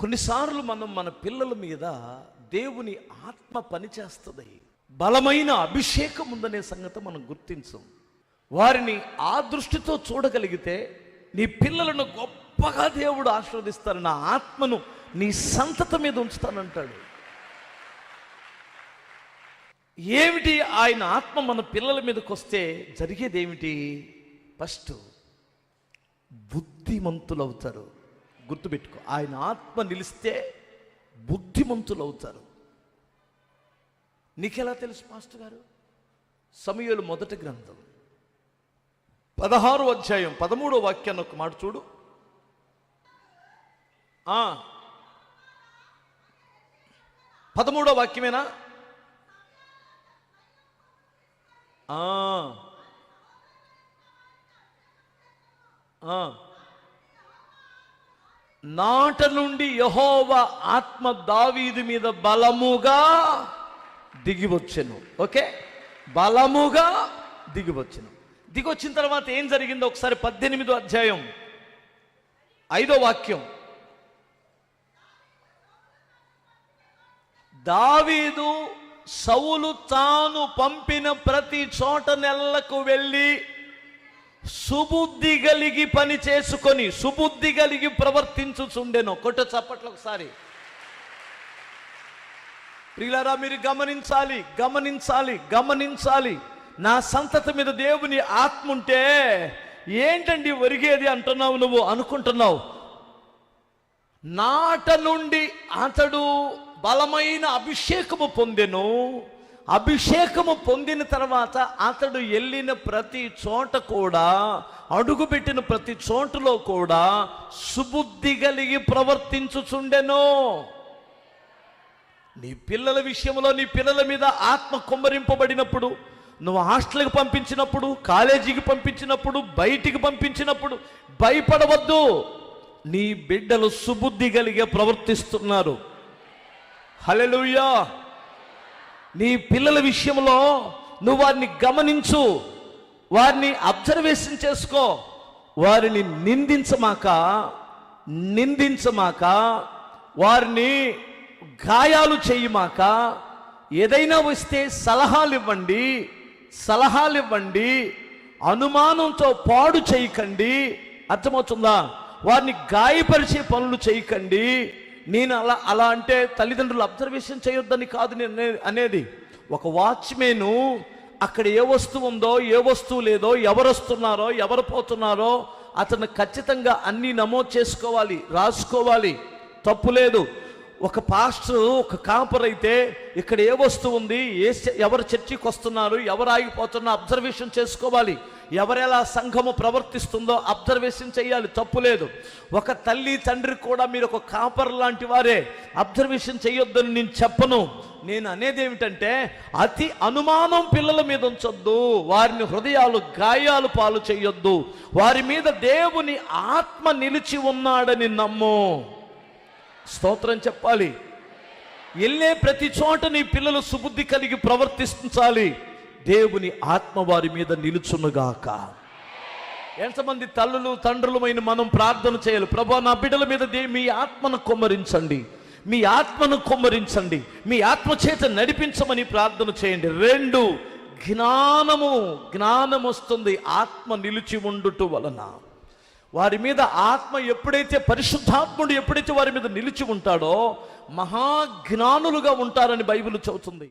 కొన్నిసార్లు మనం మన పిల్లల మీద దేవుని ఆత్మ పనిచేస్తుంది బలమైన అభిషేకం ఉందనే సంగతి మనం గుర్తించం. వారిని ఆ దృష్టితో చూడగలిగితే నీ పిల్లలను గొప్పగా దేవుడు ఆశీర్వదిస్తాడు. నా ఆత్మను నీ సంతత మీద ఉంచుతానంటాడు. ఏమిటి ఆయన ఆత్మ మన పిల్లల మీదకి వస్తే జరిగేది ఏమిటి? ఫస్ట్ బుద్ధిమంతులు అవుతారు గుర్తుపెట్టుకో. ఆయన ఆత్మ నిలిస్తే బుద్ధిమంతులు అవుతారు నీకెలా తెలుసు మాస్టర్ గారు? సమయలు మొదటి గ్రంథం. పదహారు అధ్యాయం పదమూడో వాక్యాన్ని ఒక మాట చూడు. ఆ, పదమూడో వాక్యమేనా? ఆ, ఆ. నాట నుండి యహోవ ఆత్మ దావీదు మీద బలముగా దిగివచ్చెను. ఓకే? బలముగా దిగివచ్చెను. దిగొచ్చిన తర్వాత ఏం జరిగిందో ఒకసారి పద్దెనిమిదో అధ్యాయం. ఐదో వాక్యం. దావీదు సౌలు తాను పంపిన ప్రతి చోట నెల్లకు వెళ్ళి సుబుద్ధి కలిగి పని చేసుకొని సుబుద్ధి కలిగి ప్రవర్తించుచుండెను. కొట్ట చప్పట్లు ఒకసారి. ప్రియులారా మీరు గమనించాలి గమనించాలి గమనించాలి. నా సంతతి మీద దేవుని ఆత్మ ఉంటే ఏంటండి ఒరిగేది అంటున్నావు నువ్వు అనుకుంటున్నావు? నాట నుండి అతడు బలమైన అభిషేకము పొందెను. అభిషేకము పొందిన తర్వాత అతడు వెళ్ళిన ప్రతి చోట కూడా అడుగుపెట్టిన ప్రతి చోటులో కూడా సుబుద్ధి కలిగి ప్రవర్తించుచుండెను. నీ పిల్లల విషయంలో నీ పిల్లల మీద ఆత్మ కుమ్మరింపబడినప్పుడు నువ్వు హాస్టల్కి పంపించినప్పుడు కాలేజీకి పంపించినప్పుడు బయటికి పంపించినప్పుడు భయపడవద్దు. నీ బిడ్డలు సుబుద్ధి కలిగే ప్రవర్తిస్తున్నారు. హలెలుయ్యా నీ పిల్లల విషయంలో నువ్వు వారిని గమనించు వారిని అబ్జర్వేషన్ చేసుకో వారిని నిందించమాక నిందించమాక వారిని గాయాలు చేయమాక ఏదైనా వస్తే సలహాలు ఇవ్వండి సలహాలు ఇవ్వండి అనుమానంతో పాడు చేయకండి. అర్థమవుతుందా? వారిని గాయపరిచే పనులు చేయకండి. నేను అలా అలా అంటే తల్లిదండ్రులు అబ్జర్వేషన్ చేయొద్దని కాదు నేను అనేది. ఒక వాచ్మెను అక్కడ ఏ వస్తువు ఉందో ఏ వస్తువు లేదో ఎవరు వస్తున్నారో ఎవరు పోతున్నారో అతను ఖచ్చితంగా అన్నీ నమోదు చేసుకోవాలి రాసుకోవాలి. తప్పు లేదు. ఒక పాస్టర్ ఒక కాపర్ అయితే ఇక్కడ ఏ వస్తువు ఉంది ఏ ఎవరు చర్చికి వస్తున్నారు ఎవరు ఆగిపోతున్నా అబ్జర్వేషన్ చేసుకోవాలి. ఎవరెలా సంఘము ప్రవర్తిస్తుందో అబ్జర్వేషన్ చేయాలి తప్పు లేదు. ఒక తల్లి తండ్రి కూడా మీరు ఒక కాపర్ లాంటి వారే. అబ్జర్వేషన్ చేయొద్దని నేను చెప్పను. నేను అనేది ఏమిటంటే అతి అనుమానం పిల్లల మీద ఉంచొద్దు. వారిని హృదయాలు గాయాలు పాలు చేయొద్దు. వారి మీద దేవుని ఆత్మ నిలిచి ఉన్నాడని నమ్ము. స్తోత్రం చెప్పాలి. వెళ్ళే ప్రతి చోట నీ పిల్లలు సుబుద్ధి కలిగి ప్రవర్తించాలి. దేవుని ఆత్మ వారి మీద నిలుచునుగాక. ఎంతమంది తల్లులు తండ్రులమైన మనం ప్రార్థన చేయాలి. ప్రభా నా బిడ్డల మీద మీ ఆత్మను కొమ్మరించండి. మీ ఆత్మను కొమ్మరించండి. మీ ఆత్మ చేత నడిపించమని ప్రార్థన చేయండి. రెండు జ్ఞానము జ్ఞానం వస్తుంది ఆత్మ నిలిచి ఉండుట వలన. వారి మీద ఆత్మ ఎప్పుడైతే పరిశుద్ధాత్ముడు ఎప్పుడైతే వారి మీద నిలిచి ఉంటాడో మహాజ్ఞానులుగా ఉంటారని బైబిల్ చెబుతుంది.